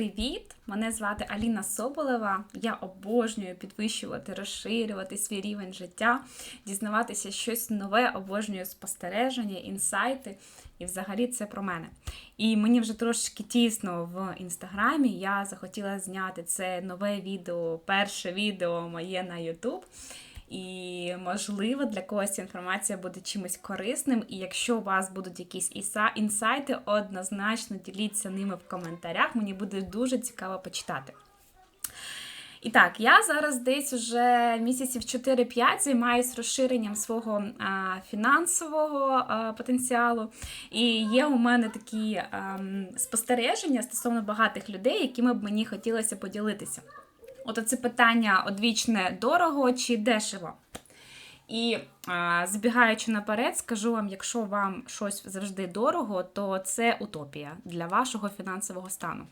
привіт! Мене звати Аліна Соболева. Я обожнюю підвищувати, розширювати свій рівень життя, дізнаватися щось нове, обожнюю спостереження, інсайти. І взагалі це про мене. І мені вже трошки тісно в інстаграмі. Я захотіла зняти це нове відео, перше відео моє на YouTube. І, можливо, для когось інформація буде чимось корисним. І якщо у вас будуть якісь іса- інсайти, однозначно діліться ними в коментарях. Мені буде дуже цікаво почитати. І так, я зараз десь уже місяців 4-5 займаюся розширенням свого а, фінансового а, потенціалу. І є у мене такі ам, спостереження стосовно багатих людей, якими б мені хотілося поділитися. От це питання одвічне дорого чи дешево. І збігаючи наперед, скажу вам, якщо вам щось завжди дорого, то це утопія для вашого фінансового стану.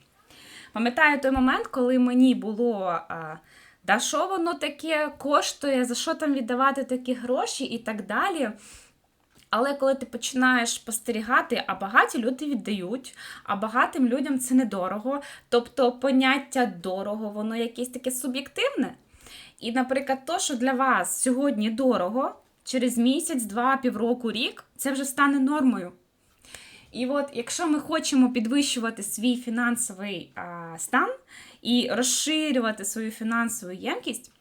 Пам'ятаю той момент, коли мені було. Да, що воно таке коштує, за що там віддавати такі гроші і так далі. Але коли ти починаєш спостерігати, а багаті люди віддають, а багатим людям це недорого. Тобто поняття дорого, воно якесь таке суб'єктивне. І, наприклад, то, що для вас сьогодні дорого, через місяць, два, півроку, рік, це вже стане нормою. І от, якщо ми хочемо підвищувати свій фінансовий а, стан і розширювати свою фінансову ємкість,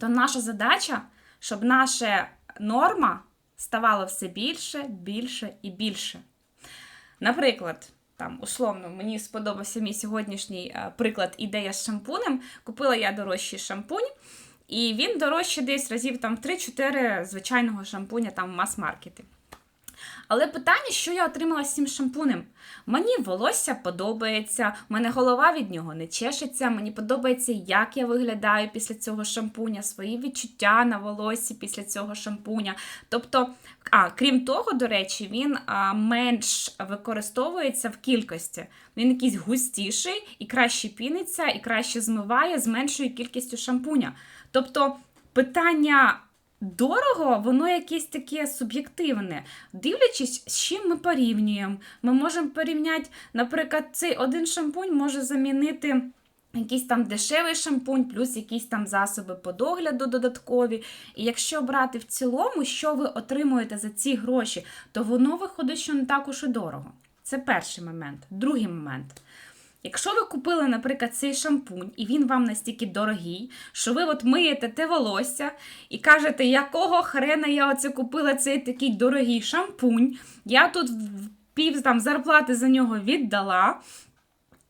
то наша задача, щоб наша норма ставала все більше, більше і більше. Наприклад, там, условно, мені сподобався мій сьогоднішній приклад ідея з шампунем. Купила я дорожчий шампунь, і він дорожче десь разів там 3-4 звичайного шампуня там в мас-маркеті. Але питання, що я отримала з цим шампунем? Мені волосся подобається, в мене голова від нього не чешеться, мені подобається, як я виглядаю після цього шампуня, свої відчуття на волоссі після цього шампуня. Тобто, а, крім того, до речі, він а, менш використовується в кількості. Він якийсь густіший і краще піниться, і краще змиває з меншою кількістю шампуня. Тобто, питання. Дорого, воно якесь таке суб'єктивне. Дивлячись, з чим ми порівнюємо. Ми можемо порівняти, наприклад, цей один шампунь може замінити якийсь там дешевий шампунь, плюс якісь там засоби по догляду додаткові. І якщо брати в цілому, що ви отримуєте за ці гроші, то воно виходить, що не так уж і дорого. Це перший момент. Другий момент. Якщо ви купили, наприклад, цей шампунь, і він вам настільки дорогий, що ви от миєте те волосся і кажете, якого хрена я оце купила цей такий дорогий шампунь, я тут пів там зарплати за нього віддала.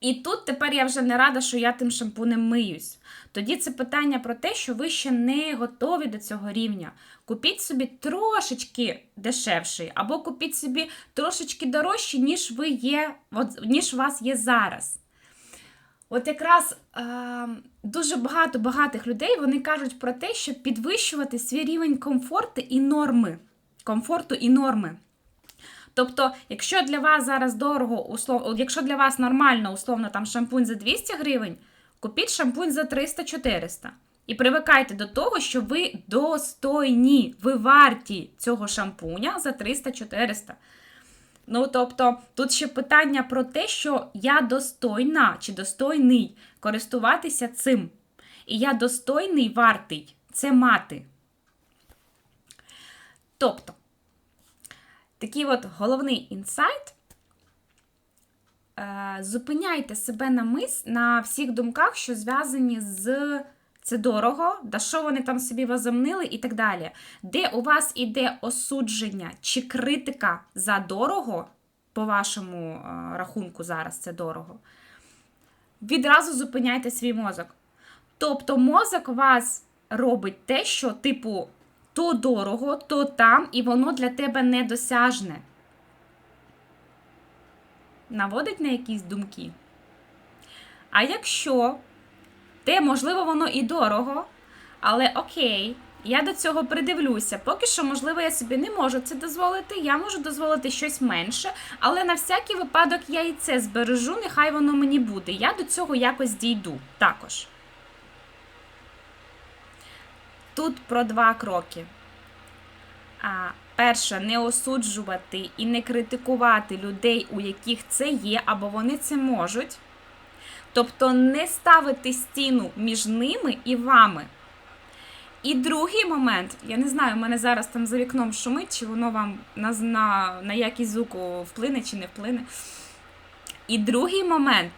І тут тепер я вже не рада, що я тим шампунем миюсь. Тоді це питання про те, що ви ще не готові до цього рівня. Купіть собі трошечки дешевший, або купіть собі трошечки дорожчий, ніж ви є, ніж у вас є зараз. От якраз е, дуже багато багатих людей вони кажуть про те, щоб підвищувати свій рівень комфорту і норми. Комфорту і норми. Тобто, якщо для вас зараз дорого, услов... якщо для вас нормально, условно, там шампунь за 200 гривень, купіть шампунь за 300-400. І привикайте до того, що ви достойні, ви варті цього шампуня за 300-400. Ну, тобто, тут ще питання про те, що я достойна чи достойний користуватися цим. І я достойний вартий це мати. Тобто, такий от головний інсайт. Е, зупиняйте себе на мис на всіх думках, що зв'язані з це дорого, да що вони там собі возомнили і так далі. Де у вас іде осудження чи критика за дорого, по вашому е, рахунку зараз це дорого, відразу зупиняйте свій мозок. Тобто мозок вас робить те, що, типу, то дорого, то там, і воно для тебе недосяжне. Наводить на якісь думки. А якщо те, можливо, воно і дорого, але окей, я до цього придивлюся. Поки що, можливо, я собі не можу це дозволити, я можу дозволити щось менше, але на всякий випадок я і це збережу, нехай воно мені буде. Я до цього якось дійду також. Тут про два кроки. А, Перше, не осуджувати і не критикувати людей, у яких це є, або вони це можуть. Тобто не ставити стіну між ними і вами. І другий момент, я не знаю, у мене зараз там за вікном шумить, чи воно вам на, на, на якість звуку вплине чи не вплине. І другий момент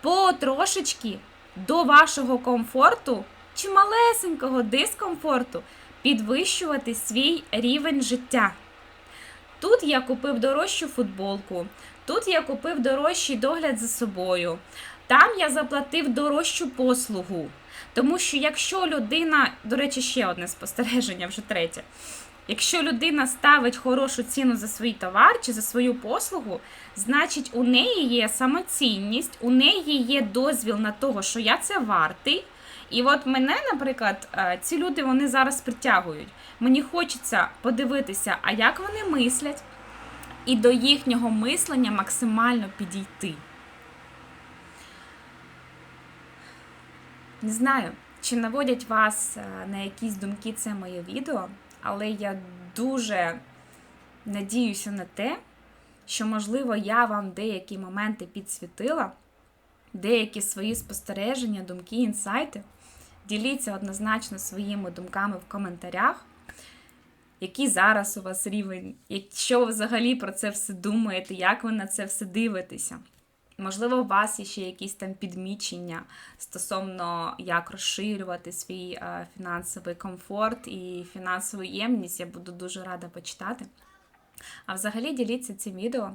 потрошечки до вашого комфорту чи малесенького дискомфорту підвищувати свій рівень життя. Тут я купив дорожчу футболку, тут я купив дорожчий догляд за собою, там я заплатив дорожчу послугу. Тому що якщо людина, до речі, ще одне спостереження, вже третє. Якщо людина ставить хорошу ціну за свій товар чи за свою послугу, значить у неї є самоцінність, у неї є дозвіл на того, що я це вартий. І от мене, наприклад, е, ці люди вони зараз притягують. Мені хочеться подивитися, а як вони мислять, і до їхнього мислення максимально підійти. Не знаю, чи наводять вас е, на якісь думки це моє відео, але я дуже надіюся на те, що, можливо, я вам деякі моменти підсвітила, деякі свої спостереження, думки, інсайти. Діліться однозначно своїми думками в коментарях, який зараз у вас рівень, що ви взагалі про це все думаєте, як ви на це все дивитеся. Можливо, у вас є ще якісь там підмічення стосовно як розширювати свій е, фінансовий комфорт і фінансову ємність. Я буду дуже рада почитати. А взагалі діліться цим відео.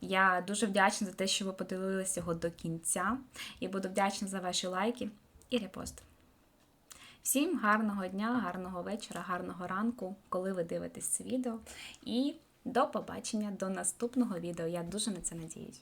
Я дуже вдячна за те, що ви подивилися його до кінця. І буду вдячна за ваші лайки і репост. Всім гарного дня, гарного вечора, гарного ранку, коли ви дивитесь це відео. І до побачення до наступного відео. Я дуже на це надіюсь.